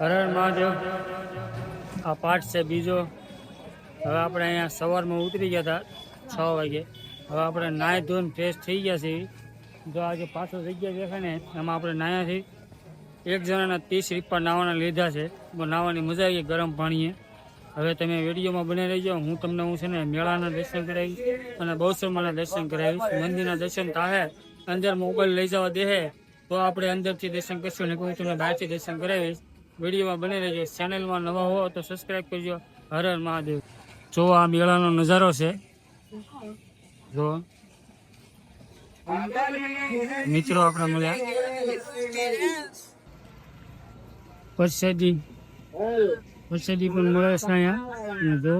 હર હર મહાદેવ. આ પાઠ છે બીજો. હવે આપણે અહીંયા સવારમાં ઉતરી ગયા હતા છ વાગે. હવે આપણે નાહી ધોઈને ફ્રેશ થઈ ગયા છીએ. જો આજે પાછો જગ્યા દેખાય ને, એમાં આપણે નાહ્યા છીએ. એક જણાના ત્રીસ રીપા નાહવાના લીધા છે. નાવાની મજા આવી ગરમ પાણીએ. હવે તમે વિડીયોમાં બની રહી જાઓ હું તમને હું છે ને મેળાના દર્શન કરાવીશ અને બહુસરમાના દર્શન કરાવીશ. મંદિરના દર્શન થાય અંદર મોબાઈલ લઈ જવા દે તો આપણે અંદરથી દર્શન કરશું. ને હું તમને બહારથી દર્શન કરાવીશ. વિડીયોમાં બની રહેજો ચેનલમાં નવા હો તો સબસ્ક્રાઈબ કરજો. હર હર મહાદેવ. જો આ મેળાનો નજારો છે. જો. મિત્રો આપણે મળ્યા. પરસાદી પરસાદી પણ મળે છે અહીંયા. જો.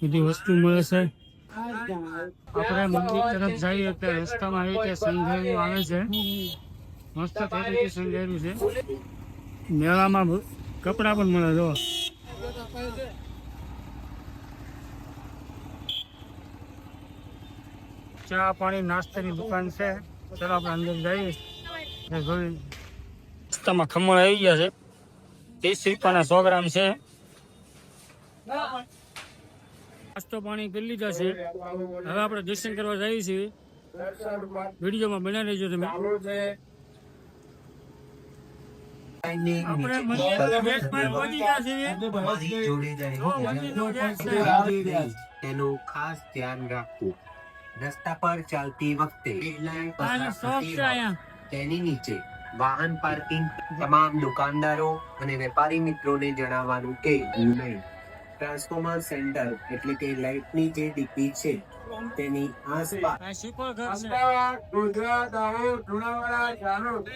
બધી વસ્તુ મળે છે. આપણે મંદિર તરફ જઈએ એટલે રસ્તામાં આવી રીતે સંઘેરું આવે છે. મસ્ત થઈ રીતે સંઘેરું છે. મેળામાં કપડા પણ મળે જો. ચા પાણી નાસ્તાની દુકાન છે. ચાલો આપણે અંદર જઈએ. ને જોઈ. રસ્તામાં ખમણ આવી ગયા છે. ત્રીસ રૂપિયાના સો ગ્રામ છે. નાસ્તો પાણી કરી લીધા છે. હવે આપણે દર્શન કરવા જઈએ છીએ. વિડીયોમાં બનાવી લેજો તમે આપણે મંદિર ગેટમાં પહોંચી ગયા છીએ જોડે જો મંદિરનો ગેટ છે જાય તેનું ખાસ ધ્યાન રાખવું. રસ્તા પર ચાલતી વખતે તેની નીચે વાહન પાર્કિંગ તમામ દુકાનદારો અને વેપારી મિત્રોને જણાવવાનું કે નહીં ટ્રાન્સફોર્મર સેન્ટર એટલે કે લાઇટની જે ડીપી છે તેની આસપાસ. ગુજરાત દાહોદ લુણાવાડા જાલોદ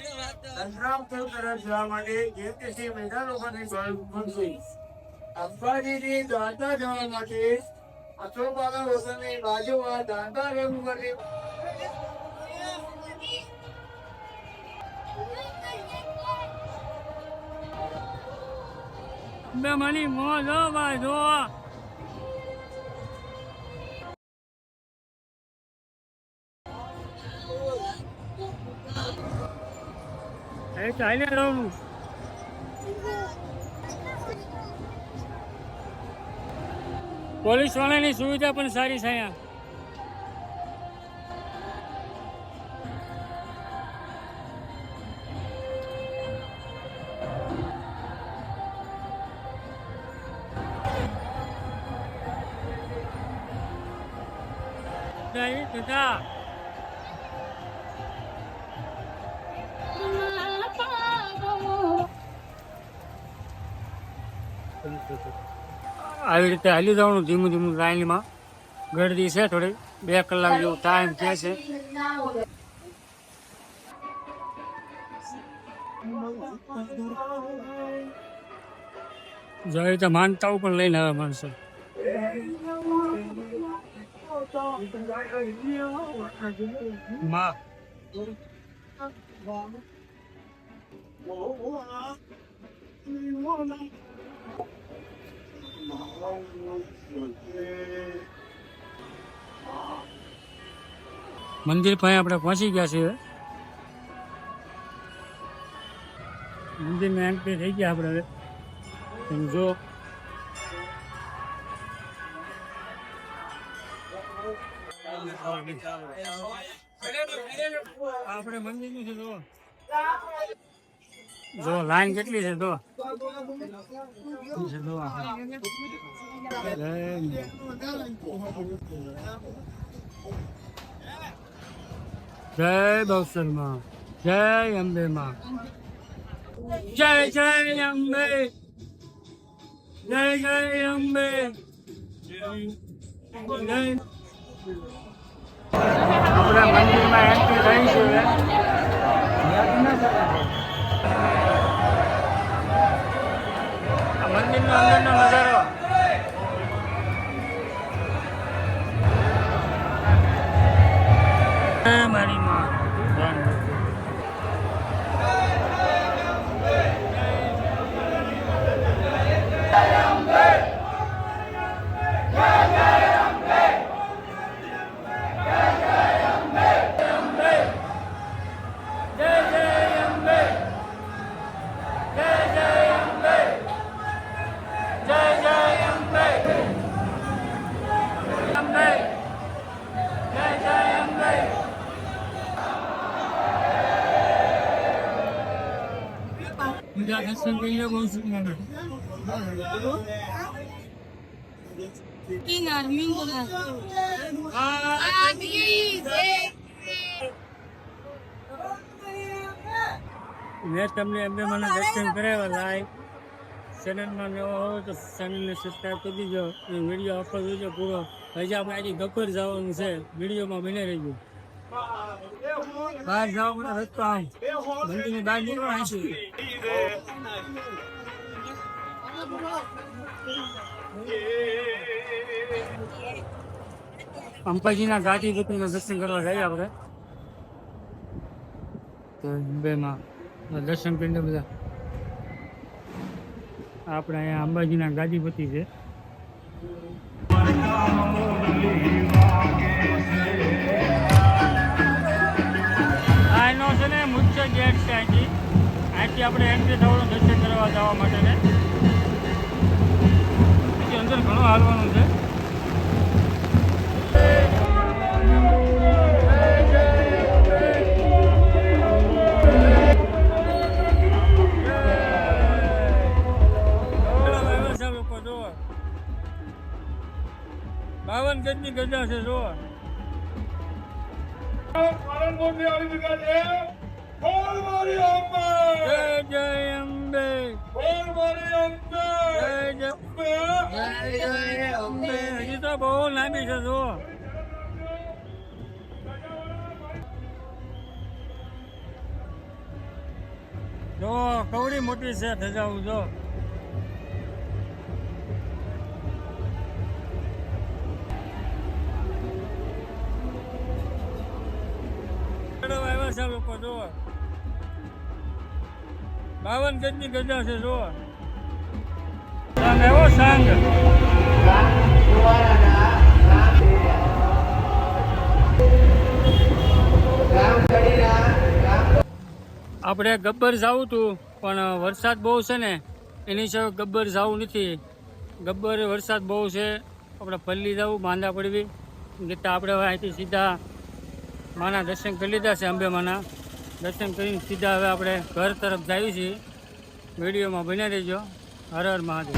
સંગ્રામપુર તરફ જવા માટે જેએમટીસી મેદાન ઉપરની બસ મળશે અંબાજીથી દાંતા જવા માટે અશોકબાગા રોશનની બાજુમાં દાંતા રેમ ઉપરની બે મની મોજ જો ભાઈ જો એ ચાલે રહું પોલીસ વાળાની સુવિધા પણ સારી છે અહીંયા જય દાદા આવી રીતે હાલી જવાનું ધીમું ધીમું લાઈનમાં. ગરદી છે થોડી. બે કલાક જેવો ટાઈમ છે છે. જો તો રીતે માનતાઓ પણ લઈને આવે માણસો. માં. મંદિર પાસે આપણે પહોંચી ગયા છીએ. મંદિરમાં એન્ટ્રી થઈ ગયા આપણે હવે. તમે જો આપણે મંદિરનું છે જો જો લાઈન કેટલી છે જો છે જો આ. લાઈન. જય બહુસરમાં જય અંબે માં જય જય અંબે જય જય અંબે જય આપણે મંદિરમાં એન્ટ્રી થઈ છે હવે. આ મંદિરનો અંદરનો નજારો. મારી દર્શન કરી લો બહુ સુંદર મેં તમને એમને મને દર્શન કરાવ્યા લાઈવ ચેનલમાં નવો હોય તો ચેનલને સબસ્ક્રાઈબ કરી દીજો. વીડિયો આખો જોજો પૂરો. હજી આપણે આજે ગબ્બર જવાનું છે. વિડીયોમાં બને રહેજો. બહાર જવાનો રસ્તો આમ મંદિરની બહાર નીકળો અહીંથી અંબાજીના ઘાટી ગતિના દર્શન કરવા જઈએ આપણે. તો મુંબઈમાં દર્શન કરીને બધા આપણે અહીંયા અંબાજીના ગાદીપતિ છે. અહીંથી આપણે એન્ટ્રી થવાનું દર્શન કરવા જવા માટે ને હજી અંદર ઘણું હાલવાનું છે. બાવન ગજની ગજા છે જો પાલનપુરની અંબિકા દેવ બોલ મારી અંબે જય જય અંબે. બોલ મારી અંબે. જય જય. જય જય અંબે હજી તો બહુ લાંબી છે જો જો કવડી મોટી છે ધજાવું જો આવ્યા છે લોકો જો બાવન ગજની ગજા છે જો એવો સાંગ. આપણે ગબ્બર જવું હતું પણ વરસાદ બહુ છે ને, એની સિવાય ગબ્બર જવું નથી. ગબ્બર વરસાદ બહુ છે, આપણે પલ્લી જવું માંદા પડવી. એટલે આપણે અહીંથી સીધા માના દર્શન કરી લીધા છે, અંબે માના. દર્શન કરીને સીધા હવે આપણે ઘર તરફ જઈએ છીએ. વિડીયોમાં બની રહેજો. હર હર મહાદેવ.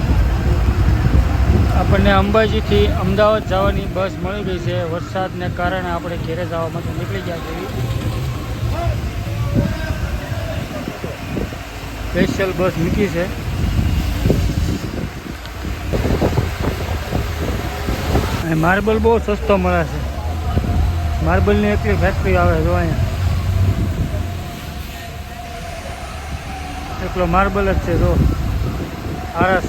આપણને અંબાજીથી અમદાવાદ જવાની બસ મળી ગઈ છે. વરસાદને કારણે આપણે ઘેરે જવા માટે નીકળી ગયા છીએ. સ્પેશિયલ બસ મૂકી છે. અને માર્બલ બહુ સસ્તો મળે છે. માર્બલની એટલી ફેક્ટરી આવે જો અહીંયા. એકલો માર્બલ જ છે, જો. આરસ.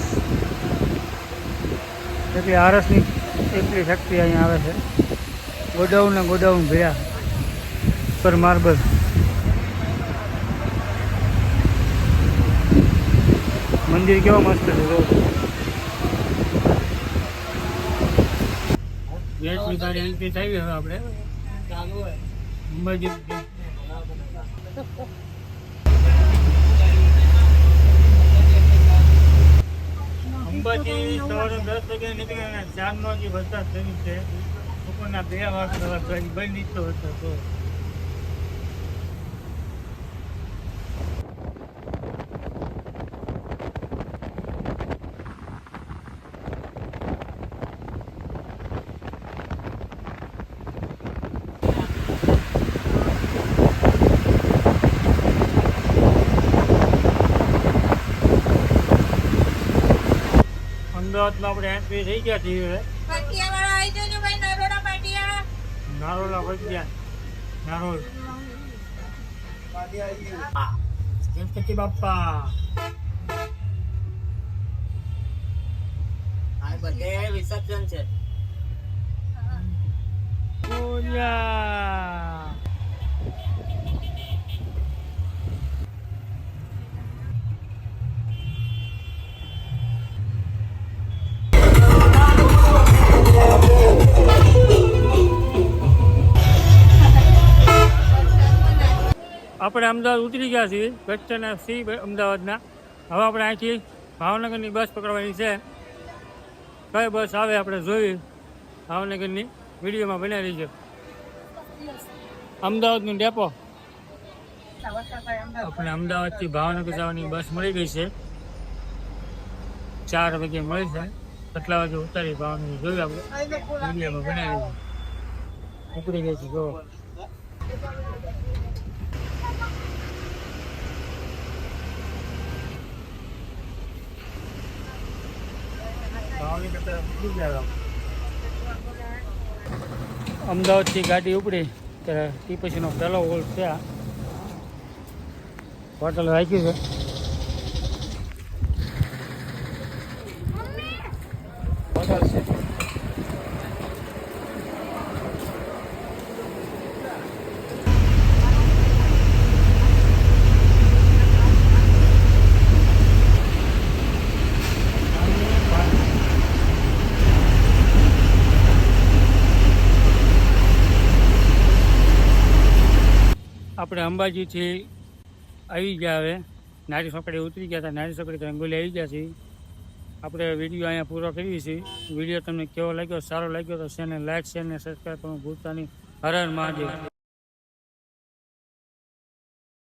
એટલી આરસની એટલી શક્તિ અહીંયા આવે છે. ગોડાઉન ને ગોડાઉન ભયા પર માર્બલ મંદિર કેવો મસ્ત છે, જો. ગેટની ગાડી એન્ટ્રી થઈ હવે આપણે. અંબાજી. અંબાજી સવારે દસ વાગ્યા નીકળે અને જે વરસાદ થયું છે, બપોરના બે વાગે બંધ નીકળતો હતો તો અમદાવાદમાં આપણે એન્ટ્રી થઈ ગયા છીએ નારોલા. વચ્ચે નારોલ ગણપતિ બાપ્પા વિસર્જન છે. પૂજા અમદાવાદ ઉતરી ગયા છીએ. બસ સી અમદાવાદના. હવે આપણે અહીંથી ભાવનગરની બસ પકડવાની છે. કઈ બસ આવે આપણે જોઈ ભાવનગરની વિડીયોમાં બનાવી રહીજો. અમદાવાદનું ડેપો આપણે અમદાવાદથી ભાવનગર જવાની બસ મળી ગઈ છે. ચાર વાગે મળી છે. કેટલા વાગે ઉતારી ભાવનગર જોયું આપણે. વિડીયોમાં બનાવી ઉપડી ગઈ છે જો ભાવનગર તરફ ઉપડી ગયા અમદાવાદથી ગાડી ઉપડી ત્યારે તે પછીનો પહેલો હોલ છે આ હોટલ રાખી છે હોટલ છે. આપણે અંબાજીથી આવી ગયા હવે. નારી સોકડી ઉતરી ગયા હતા. નારી સોકડી રંગોલી આવી ગયા છે. આપણે વીડિયો અહીંયા પૂરો કરીએ છીએ. વીડિયો તમને કેવો લાગ્યો? સારો લાગ્યો તો ચેનલ લાઈક શેરને સબસ્ક્રાઈબ કરવાનું ભૂલતા નહીં. હર હર મહાદેવ.